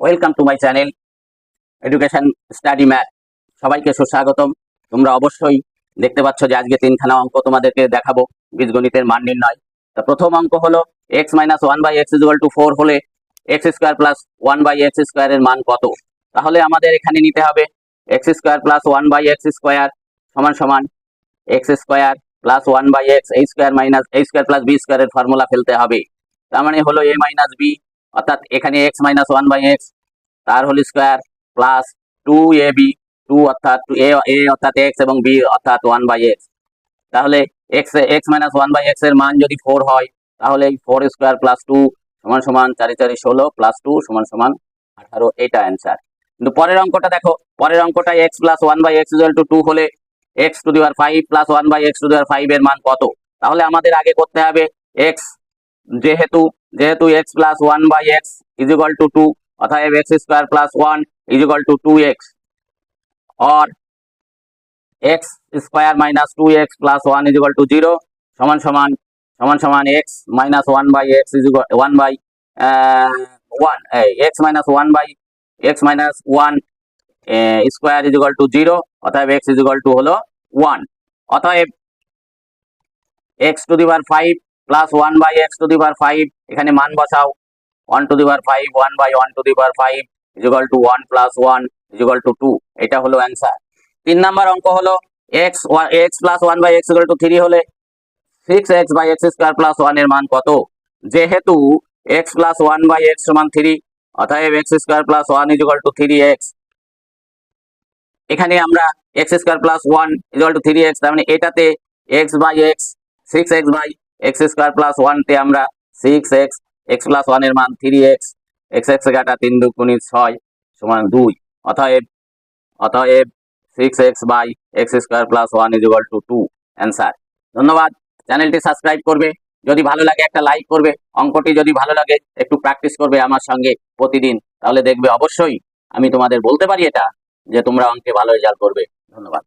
Welcome to my channel education study math সবাইকে সুস্বাগতম। তোমরা অবশ্যই দেখতে পাচ্ছ যে আজকে তিনখানা অঙ্ক তোমাদেরকে দেখাবো। বীজগণিতের মান নির্ণয়। তো প্রথম অঙ্ক হলো x minus one by x equal to four হলে x square plus one by x স্কোয়ারের মান কত? তাহলে আমাদের এখানে নিতে হবে x square plus one by x square সমান সমান x square plus one by x এই স্কোয়ার মাইনাস এই স্কোয়ার প্লাস বি স্কোয়ারের ফর্মুলা ফেলতে হবে। তার মানে হলো এ মাইনাস বি অর্থাৎ এখানে x minus one by x তার whole square plus two A B two অর্থাৎ এ এ অর্থাৎ এক্স এবং বি অর্থাৎ ওয়ান বাই এক্স তাহলে x x minus one by এক্সের মান যদি ফোর হয়, তাহলে এই ফোর স্কোয়ার প্লাস টু সমান সমান চারি চারি ষোলো প্লাস টু সমান সমান আঠারো এটা অ্যান্সার কিন্তু পরের অঙ্কটা দেখো, পরের অঙ্কটা x plus one by x to two হলে x to the power five plus one by x to the power five এর মান কত? তাহলে আমাদের আগে করতে হবে এক্স যেহেতু যেহেতু x plus one by x is equal to two অতএব x square plus one is equal to two x or x square minus two x plus one is equal to zero সমান সমান সমান সমান x minus one by x is one by one x minus one by x minus one square is equal to zero অতএব x is equal to হলো one অতএব x to the power five plus one by x to the power five এখানে মান বসাও। One to the power five one by one to the power five is equal to one plus one is equal to two এটা হলো answer তিন number অঙ্ক হলো x x plus one by x equal to three হলে six x by x square plus ওয়ানের মান কত? যেহেতু x plus one by x সমান থ্রি অতএব x square plus one is equal to three x এখানে আমরা x square plus one is equal to three x তার মানে এটাতে x by x six x by x square plus ওয়ানতে আমরা six x x plus ওয়ানের মান three x x x কাটা তিন দুগুণি ছয় সমান দুই। অতএব অতএব six x by x square plus one is equal to two answer ধন্যবাদ। চ্যানেলটি সাবস্ক্রাইব করবে। যদি ভালো লাগে একটা লাইক করবে। অঙ্কটি যদি ভালো লাগে, একটু প্র্যাকটিস করবে আমার সঙ্গে প্রতিদিন। তাহলে দেখবে অবশ্যই আমি তোমাদের বলতে পারি এটা, যে তোমরা অঙ্কে ভালো রেজাল্ট করবে। ধন্যবাদ।